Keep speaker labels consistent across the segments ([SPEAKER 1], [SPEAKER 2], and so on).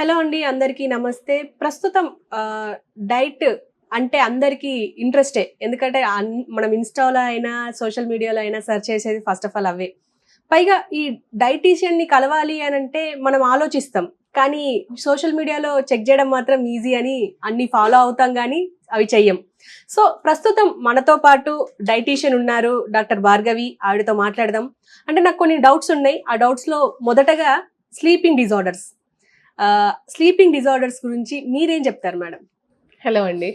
[SPEAKER 1] Hello అండి అందరికీ నమస్తే. ప్రస్తుతం డైట్ అంటే అందరికీ ఇంట్రెస్టే. ఎందుకంటే అన్- మనం ఇన్స్టాలో అయినా సోషల్ మీడియాలో అయినా సెర్చ్ చేసేది ఫస్ట్ ఆఫ్ ఆల్ అవే. పైగా ఈ డైటీషియన్ని కలవాలి అని అంటే మనం ఆలోచిస్తాం. కానీ సోషల్ మీడియాలో చెక్ చేయడం మాత్రం ఈజీ అని అన్ని ఫాలో అవుతాం కానీ అవి చెయ్యం. సో ప్రస్తుతం మనతో పాటు డైటీషియన్ ఉన్నారు డాక్టర్ భార్గవి. ఆవిడతో మాట్లాడదాం. అంటే నాకు కొన్ని డౌట్స్ ఉన్నాయి. ఆ డౌట్స్లో మొదటగా స్లీపింగ్ డిజార్డర్స్. స్లీపింగ్ డిజార్డర్స్ గురించి మీరేం చెప్తారు మేడం?
[SPEAKER 2] హలో అండి.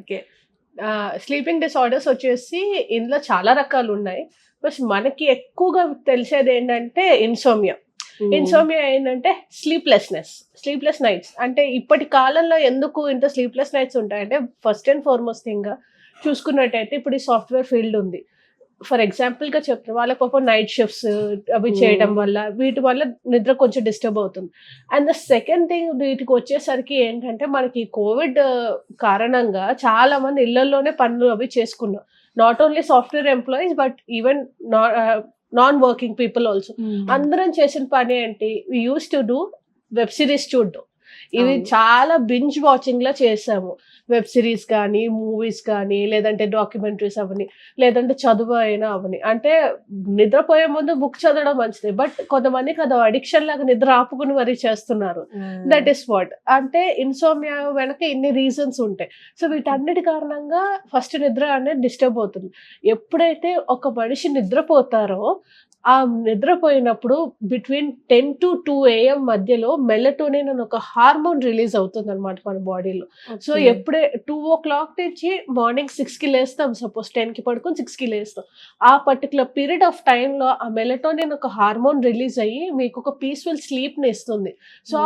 [SPEAKER 1] ఓకే.
[SPEAKER 2] స్లీపింగ్ డిసార్డర్స్ వచ్చేసి ఇందులో చాలా రకాలు ఉన్నాయి బట్ మనకి ఎక్కువగా తెలిసేది ఏంటంటే ఇన్సోమియా ఇన్సోమియా ఏంటంటే స్లీప్లెస్నెస్ స్లీప్లెస్ నైట్స్ అంటే ఇప్పటి కాలంలో ఎందుకు ఇంత స్లీప్లెస్ నైట్స్ ఉంటాయంటే ఫస్ట్ అండ్ ఫార్మోస్ట్ థింగ్ చూసుకున్నట్టయితే ఇప్పుడు ఈ సాఫ్ట్వేర్ ఫీల్డ్ ఉంది. ఫర్ ఎగ్జాంపుల్గా చెప్తాను వాళ్ళకి ఒక నైట్ షిఫ్ట్స్ అవి
[SPEAKER 1] Hmm.
[SPEAKER 2] చేయడం వల్ల వీటి వల్ల నిద్ర కొంచెం డిస్టర్బ్ అవుతుంది. అండ్ ద సెకండ్ థింగ్ వీటికి వచ్చేసరికి ఏంటంటే మనకి కోవిడ్ కారణంగా చాలా మంది ఇళ్ళలోనే పనులు అవి చేసుకున్నాం not only software employees but even non working people also అందరం చేసిన పని ఏంటి? Use to do web series చూడడం. ఇవి
[SPEAKER 1] అవును.
[SPEAKER 2] చాలా బింజ్ వాచింగ్ లా చేసాము. వెబ్ సిరీస్ కానీ మూవీస్ కానీ లేదంటే డాక్యుమెంటరీస్ అవని లేదంటే చదువు అయినా అవని. అంటే నిద్రపోయే ముందు బుక్ చదవడం మంచిది. బట్ కొంతమందికి అది అడిక్షన్ లాగా నిద్ర ఆపుకుని మరీ చేస్తున్నారు. దట్ ఈస్ వాట్ అంటే ఇన్సోమియా వెనక ఇన్ని రీజన్స్ ఉంటాయి. సో వీటన్నిటి కారణంగా ఫస్ట్ నిద్ర అనేది డిస్టర్బ్ అవుతుంది. ఎప్పుడైతే ఒక మనిషి నిద్రపోతారో ఆ నిద్రపోయినప్పుడు between ten to two AM మధ్యలో మెలటోనిన్ అని ఒక హార్మోన్ రిలీజ్ అవుతుంది అనమాట మన బాడీలో సో ఎప్పుడే టూ ఓ క్లాక్ నుంచి మార్నింగ్ సిక్స్కి లేస్తాం. సపోజ్ టెన్కి పడుకొని సిక్స్కి లేస్తాం. ఆ పర్టికులర్ పీరియడ్ ఆఫ్ టైంలో ఆ మెలటోనిన్ ఒక హార్మోన్ రిలీజ్ అయ్యి మీకు ఒక పీస్ఫుల్ స్లీప్ని ఇస్తుంది సో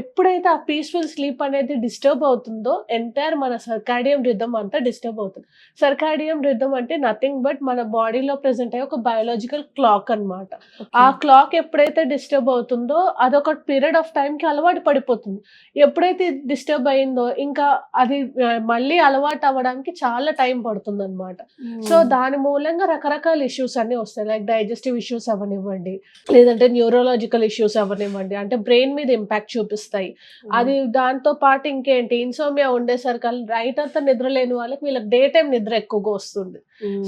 [SPEAKER 2] ఎప్పుడైతే ఆ పీస్ఫుల్ స్లీప్ అనేది డిస్టర్బ్ అవుతుందో ఎంటైర్ మన సర్కాడియం రిథమ్ అంతా డిస్టర్బ్ అవుతుంది. సర్కాడియం రిథమ్ అంటే నథింగ్ బట్ మన బాడీలో ప్రెసెంట్ అయ్యే ఒక బయోలాజికల్ క్లాక్ అన్నమాట. ఆ క్లాక్ ఎప్పుడైతే డిస్టర్బ్ అవుతుందో అదొక పీరియడ్ ఆఫ్ టైం కి అలవాటు పడిపోతుంది. ఎప్పుడైతే డిస్టర్బ్ అయిందో ఇంకా అది మళ్ళీ అలవాటు అవ్వడానికి చాలా టైం పడుతుంది అనమాట సో దాని మూలంగా రకరకాల ఇష్యూస్ అన్ని వస్తాయి. లైక్ డైజెస్టివ్ ఇష్యూస్ అవనివ్వండి లేదంటే న్యూరోలాజికల్ ఇష్యూస్ అవనివ్వండి అంటే బ్రెయిన్ మీద ఇంపాక్ట్ చూపిస్తాయి. అది దాంతో పాటు ఇంకేంటి ఇన్సోమియా ఉండేసరికి నైట్ అంతా నిద్ర లేని వాళ్ళకి వీళ్ళకి డే టైం నిద్ర ఎక్కువగా వస్తుంది.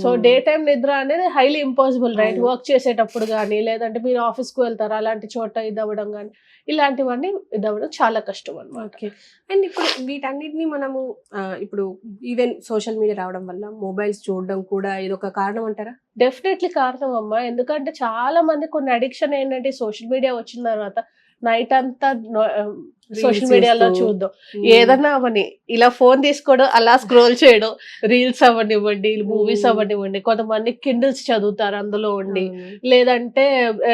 [SPEAKER 2] సో డే టైం నిద్ర అనేది హైలీ ఇంపాసిబుల్ రైట్. వర్క్ చేసేటప్పుడు కానీ లేదంటే మీరు ఆఫీస్కి వెళ్తారు అలాంటి చోట ఇది అవ్వడం కానీ ఇలాంటివన్నీ ఇది అవ్వడం చాలా కష్టం అనమాట
[SPEAKER 1] ఓకే. అండ్ ఇప్పుడు వీటన్నిటిని మనము ఇప్పుడు ఈవెన్ సోషల్ మీడియా రావడం వల్ల మొబైల్స్ చూడడం కూడా ఇది ఒక కారణం అంటారా?
[SPEAKER 2] డెఫినెట్లీ కారణం అమ్మా. ఎందుకంటే చాలా మంది కొన్ని అడిక్షన్ ఏంటంటే సోషల్ మీడియా వచ్చిన తర్వాత నైట్ అంతా సోషల్ మీడియాలో. చూద్దాం ఏదన్నా అవని ఇలా ఫోన్ తీసుకోవడం అలా స్క్రోల్ చేయడం రీల్స్ అవ్వనివ్వండి మూవీస్. అవ్వనివ్వండి కొంతమంది కిండిల్స్ చదువుతారు అందులో ఉండి. లేదంటే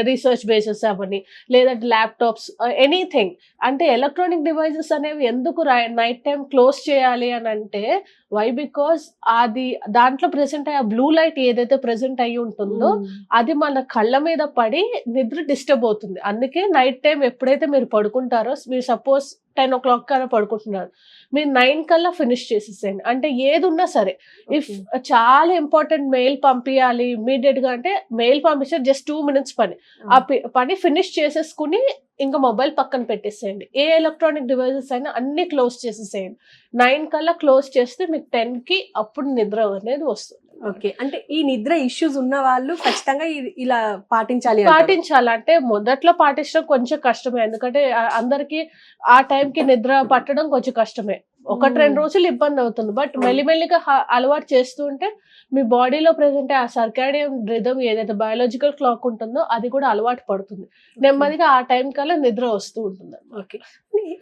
[SPEAKER 2] రీసెర్చ్ బేసెస్ అవని లేదంటే ల్యాప్టాప్స్ ఎనీథింగ్ అంటే ఎలక్ట్రానిక్ డివైజెస్ అనేవి ఎందుకు నైట్ టైం క్లోజ్ చేయాలి అని అంటే వై బికాస్ అది దాంట్లో ప్రెసెంట్ అయ్యే బ్లూ లైట్ ఏదైతే ప్రెసెంట్ అయ్యి ఉంటుందో. అది మన కళ్ళ మీద పడి నిద్ర డిస్టర్బ్ అవుతుంది అందుకే నైట్ టైం ఎప్పుడైతే మీరు పడుకుంటారో మీరు సపోజ్ టెన్ ఓ క్లాక్ కల్లా పడుకుంటున్నారు. మీరు నైన్ కల్లా ఫినిష్ చేసేసేయండి. అంటే ఏది ఉన్నా సరే ఇఫ్. చాలా ఇంపార్టెంట్ మెయిల్ పంపించాలి ఇమీడియట్గా అంటే మెయిల్ పంపిస్తే జస్ట్ టూ మినిట్స్ పని. ఆ పని ఫినిష్ చేసేసుకుని ఇంకా మొబైల్ పక్కన పెట్టేసేయండి. ఏ ఎలక్ట్రానిక్ డివైసెస్ అయినా అన్ని క్లోజ్ చేసేసేయండి. నైన్ కల్లా క్లోజ్ చేస్తే మీకు టెన్కి అప్పుడు నిద్ర అనేది వస్తుంది.
[SPEAKER 1] ఓకే. అంటే ఈ నిద్ర ఇష్యూస్ ఉన్న వాళ్ళు ఖచ్చితంగా ఇలా పాటించాలి పాటించాలి.
[SPEAKER 2] పాటించాలంటే మొదట్లో పాటించడం కొంచెం కష్టమే. ఎందుకంటే అందరికి ఆ టైంకి నిద్ర పట్టడం కొంచెం కష్టమే. ఒకటి రెండు. రోజులు ఇబ్బంది అవుతుంది. బట్. మెల్లిమెల్లిగా అలవాటు చేస్తూ ఉంటే మీ బాడీలో ప్రెసెంట్ ఆ సర్కాడియం రిథమ్ ఏదైతే బయాలజికల్ క్లాక్ ఉంటుందో అది కూడా అలవాటు పడుతుంది. నెమ్మదిగా ఆ టైం కల్లా నిద్ర వస్తూ ఉంటుంది
[SPEAKER 1] ఓకే.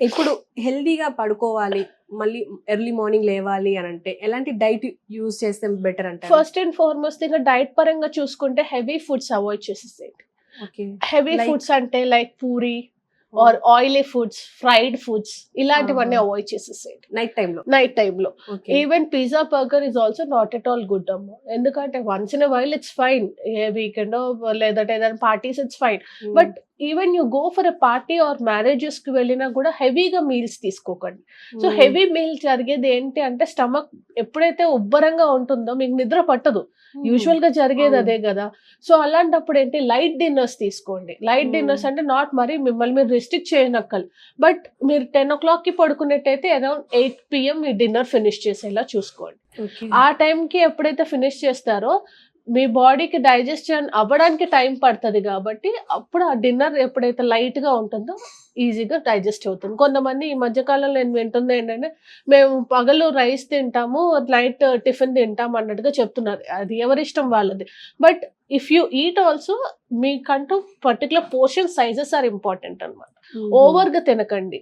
[SPEAKER 1] ఇప్పుడు హెల్దీగా పడుకోవాలి మళ్ళీ ఎర్లీ మార్నింగ్ లేవాలి అని అంటే ఎలాంటి డైట్ యూజ్ చేస్తే బెటర్ అంటారు?
[SPEAKER 2] ఫస్ట్ అండ్ ఫార్మోస్ట్ ఇంకా డైట్ పరంగా చూసుకుంటే హెవీ ఫుడ్స్ అవాయిడ్ చేసేసేయండి. హెవీ ఫుడ్స్ అంటే like puri or oily foods fried foods ఇలాంటివన్నీ. అవాయిడ్ చేసేసేయండి.
[SPEAKER 1] నైట్ టైంలో
[SPEAKER 2] నైట్ టైంలో even pizza burger is also not at all good అమ్మ. ఎందుకంటే once in while it's fine a weekend లేదంటే ఏదైనా parties it's fine but even you go for a party or మ్యారేజెస్కి వెళ్ళినా కూడా హెవీగా మీల్స్ తీసుకోకండి సో
[SPEAKER 1] Hmm.
[SPEAKER 2] హెవీ మీల్ జరిగేది ఏంటి అంటే స్టమక్ ఎప్పుడైతే ఉబ్బరంగా ఉంటుందో మీకు నిద్ర పట్టదు యూజువల్గా జరిగేది. అదే కదా సో అలాంటప్పుడు ఏంటి లైట్ డిన్నర్స్ తీసుకోండి లైట్
[SPEAKER 1] Hmm.
[SPEAKER 2] డిన్నర్స్ అంటే నాట్ మరి మిమ్మల్ని మీరు రిస్ట్రిక్ట్ చేయనక్కలు బట్ మీరు టెన్ ఓ క్లాక్కి పడుకున్నట్టయితే అరౌండ్ ఎయిట్ పిఎం మీ డిన్నర్ ఫినిష్ చేసేలా చూసుకోండి. ఆ టైంకి ఎప్పుడైతే ఫినిష్ చేస్తారో మీ బాడీకి డైజెషన్ అవ్వడానికి టైం పడుతుంది కాబట్టి అప్పుడు ఆ డిన్నర్ ఎప్పుడైతే లైట్గా ఉంటుందో ఈజీగా డైజెస్ట్ అవుతుంది. కొంతమంది ఈ మధ్యకాలంలో నేను వింటుంది ఏంటంటే మేము పగలు రైస్ తింటాము నైట్ టిఫిన్ తింటాం అన్నట్టుగా చెప్తున్నారు. అది ఎవరి ఇష్టం వాళ్ళది but if you eat also మీకంటూ particular portion sizes are important అనమాట
[SPEAKER 1] Hmm.
[SPEAKER 2] ఓవర్గా తినకండి.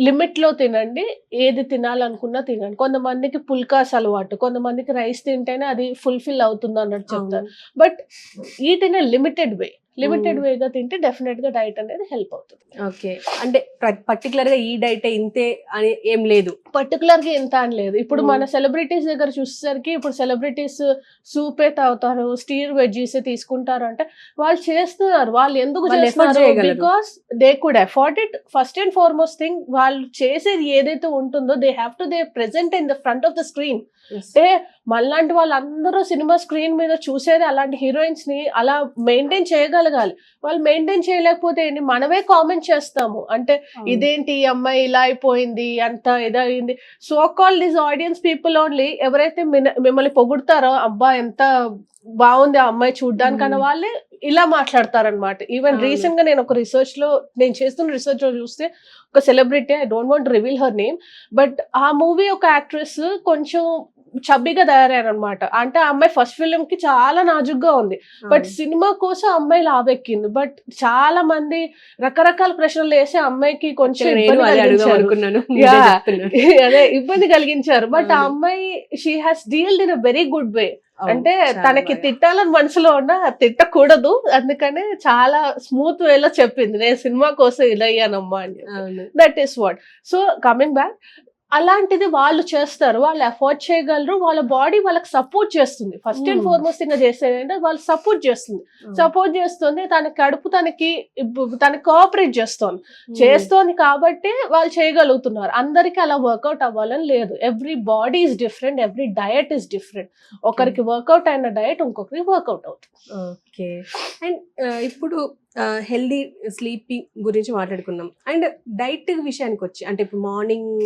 [SPEAKER 2] లిమిట్లో తినండి. ఏది తినాలనుకున్నా తినండి. కొంతమందికి పుల్కాస్ అలవాటు. కొంతమందికి రైస్ తింటేనే అది ఫుల్ఫిల్ అవుతుంది అన్నట్టు చెప్తారు. But eat in limited way. Limited
[SPEAKER 1] Mm.
[SPEAKER 2] వేగా తింటే డెఫినెట్గా డైట్ అనేది హెల్ప్ అవుతుంది.
[SPEAKER 1] ఓకే అంటే పర్టికులర్గా ఈ డైట్ ఇంతే అని ఏం లేదు.
[SPEAKER 2] పర్టికులర్గా ఇంత అని లేదు. ఇప్పుడు. మన సెలబ్రిటీస్ దగ్గర చూసేసరికి ఇప్పుడు సెలబ్రిటీస్ సూపే తాగుతారు స్టీర్ వెజ్జీస్ తీసుకుంటారు అంటే వాళ్ళు చేస్తున్నారు. వాళ్ళు ఎందుకు చేస్తున్నారు?
[SPEAKER 1] చేయగలరు.
[SPEAKER 2] Because they could afford it first and foremost thing వాళ్ళు చేసేది ఏదైతే ఉంటుందో they have to they present in the front of the screen అంటే మళ్ళాంటి వాళ్ళందరూ సినిమా స్క్రీన్ మీద చూసేది అలాంటి హీరోయిన్స్ని అలా మెయింటైన్ చేయగలగాలి వాళ్ళు మెయింటైన్ చేయలేకపోతే ఏంటి? మనమే కామెంట్ చేస్తాము. అంటే ఇదేంటి ఈ అమ్మాయి ఇలా అయిపోయింది అంత ఇదైంది so call this audience people only ఎవరైతే మిమ్మల్ని పొగుడతారో అబ్బా ఎంత బాగుంది ఆ అమ్మాయి చూడ్డానికన్నా. వాళ్ళే ఇలా మాట్లాడతారనమాట ఈవెన్. రీసెంట్గా నేను ఒక రీసెర్చ్లో నేను చేస్తున్న రీసెర్చ్లో చూస్తే ఒక celebrity I don't want reveal her name but ఆ మూవీ ఒక యాక్ట్రెస్ కొంచెం చబ్బిగా తయారయ్యారనమాట అంటే ఆ అమ్మాయి ఫస్ట్ ఫిలిం కి చాలా నాజుగ్గా ఉంది. బట్ సినిమా కోసం అమ్మాయి లాభెక్కింది బట్ చాలా మంది రకరకాల ప్రశ్నలు వేసి అమ్మాయికి కొంచెం
[SPEAKER 1] అదే
[SPEAKER 2] ఇబ్బంది కలిగించారు. బట్ ఆ. అమ్మాయి she has dealt in a very good way అంటే తనకి. తిట్టాలని మనసులో ఉన్న తిట్టకూడదు. అందుకనే చాలా స్మూత్ వేలో చెప్పింది. నేను సినిమా కోసం ఇలా అయ్యానమ్మా అని that is what so coming back అలాంటిది వాళ్ళు చేస్తారు వాళ్ళు అఫోర్డ్ చేయగలరు వాళ్ళ బాడీ వాళ్ళకి సపోర్ట్ చేస్తుంది. First and
[SPEAKER 1] Hmm.
[SPEAKER 2] Foremost thing చేసేది అంటే వాళ్ళు సపోర్ట్ చేస్తుంది. సపోర్ట్ చేస్తుంది తన కడుపు తనకి తనకి కోఆపరేట్ చేస్తోంది. చేస్తోంది కాబట్టి వాళ్ళు చేయగలుగుతున్నారు. అందరికి అలా వర్కౌట్ అవ్వాలని లేదు. Every body is different every diet is different ఒకరికి వర్కౌట్ అయిన డయట్ ఇంకొకరికి వర్కౌట్ అవుతుంది.
[SPEAKER 1] ఓకే అండ్ ఇప్పుడు హెల్దీ స్లీపింగ్ గురించి మాట్లాడుకుందాం. అండ్ డైట్ విషయానికి వచ్చి అంటే ఇప్పుడు మార్నింగ్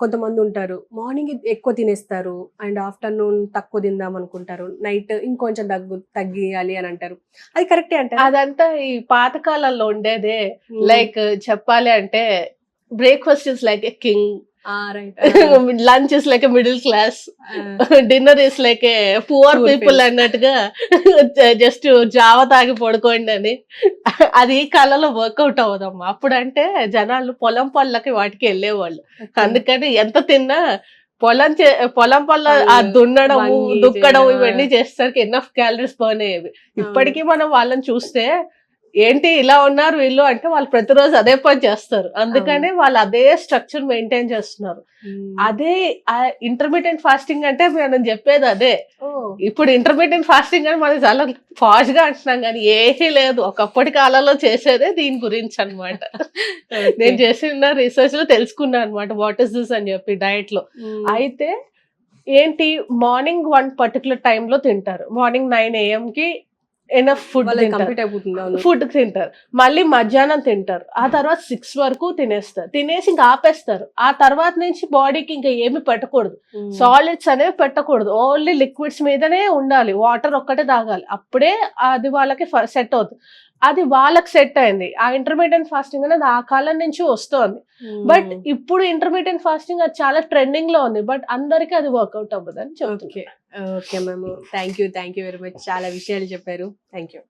[SPEAKER 1] కొంతమంది ఉంటారు మార్నింగ్ ఎక్కువ తినేస్తారు అండ్ ఆఫ్టర్నూన్ తక్కువ తిందాం అనుకుంటారు నైట్ ఇంకొంచెం తగ్గు తగ్గియాలి అని అంటారు. అది కరెక్టే అంటారు?
[SPEAKER 2] అదంతా ఈ పాతకాలంలో ఉండేదే. లైక్ చెప్పాలి అంటే breakfast is like a king lunch is like middle class dinner is like poor people. అన్నట్టుగా జస్ట్ జావ తాగి పడుకోండి అని. అది ఈ కాలంలో వర్కౌట్ అవ్వదమ్మా. అప్పుడంటే జనాలు పొలం పళ్ళకి వాటికి వెళ్ళేవాళ్ళు. అందుకని ఎంత తిన్నా పొలం చే- పొలం పళ్ళ ఆ దున్నడం దుక్కడం. ఇవన్నీ చేస్తారు ఎన్నఫ్ క్యాలరీస్ బర్న్ అయ్యేవి. ఇప్పటికీ మనం వాళ్ళని చూస్తే ఏంటి ఇలా ఉన్నారు వీళ్ళు అంటే వాళ్ళు ప్రతిరోజు అదే పని చేస్తారు. అందుకనే వాళ్ళు అదే స్ట్రక్చర్ మెయింటైన్ చేస్తున్నారు. అదే ఇంటర్మీడియట్ ఫాస్టింగ్ అంటే మనం చెప్పేది అదే. ఇప్పుడు ఇంటర్మీడియట్ ఫాస్టింగ్ అని మనం చాలా ఫాస్ట్గా అంటున్నాం కానీ ఏమీ లేదు. ఒకప్పటి కాలంలో చేసేదే దీని గురించి అన్నమాట. నేను చేసిన రీసెర్చ్లో తెలుసుకున్నాను అనమాట వాట్ ఇస్ దిస్ అని చెప్పి డయట్లో. అయితే ఏంటి? మార్నింగ్ వన్ పర్టికులర్లో తింటారు. మార్నింగ్ నైన్ ఏఎం కి ఎనఫ్ ఫుడ్
[SPEAKER 1] కంప్లీట్ అయిపోతుంది
[SPEAKER 2] ఫుడ్ తింటారు. మళ్ళీ మధ్యాహ్నం తింటారు. ఆ తర్వాత సిక్స్ వరకు తినేస్తారు. తినేసి ఇంకా ఆపేస్తారు. ఆ తర్వాత నుంచి బాడీకి ఇంకా ఏమి పెట్టకూడదు. సాలిడ్స్ అనేవి పెట్టకూడదు. ఓన్లీ లిక్విడ్స్ మీదనే ఉండాలి. వాటర్ ఒక్కటే తాగాలి. అప్పుడే అది వాళ్ళకి సెట్ అవుతుంది. అది వాళ్ళకి సెట్ అయింది. ఆ ఇంటర్మీడియట్ ఫాస్టింగ్ అనేది ఆ కాలం నుంచి వస్తోంది. బట్ ఇప్పుడు ఇంటర్మీడియట్ ఫాస్టింగ్ అది చాలా ట్రెండింగ్లో ఉంది. బట్ అందరికీ అది వర్కౌట్ అవ్వదు అని చెప్తుంది
[SPEAKER 1] okay okay ma'am thank you thank you very much చాలా విషయాలు చెప్పారు. Thank you